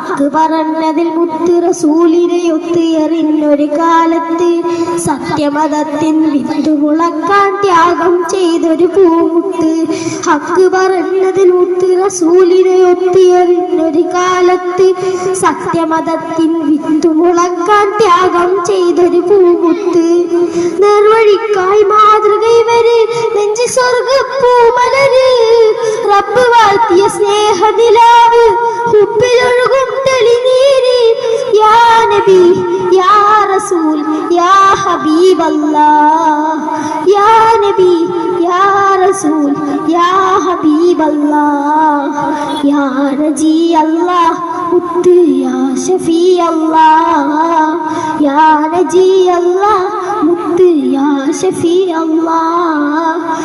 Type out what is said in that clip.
ഹക്ക് പറഞ്ഞതിൽ മുത്ത് റസൂലിനെ ഒത്തുയറിഞ്ഞൊരു കാലത്ത് സത്യമതത്തിൻ വിത്ത് മുളക്കാൻ ത്യാഗം ചെയ്തൊരു പൂമുത്ത്. ഹക്ക് പറഞ്ഞതിൽ മുത്ത് റസൂലിനെ ഒത്തുയറിഞ്ഞൊരു കാലത്ത് സത്യമതത്തിൻ വിത്ത് മുളക്കാൻ ത്യാഗം ചെയ്തൊരു പൂമുത്ത്. നിർവഴിക്കായി മാതൃക ഇവർ നെഞ്ചി സ്വർഗപ്പൂമലര് റബ്ബ് വാഴ്ത്തിയ സ്നേഹനിലാവ് യാ നബി യാ റസൂൽ യാ ഹബീബല്ലാ യാ നബി യാ റസൂൽ യാ ഹബീബല്ലാ യാ നജി അല്ലാഹ് മുത്ത് യാ ഷഫീ അല്ലാഹ് യാ നജി അല്ലാഹ് മുത്ത് യാ ഷഫീ അല്ലാഹ്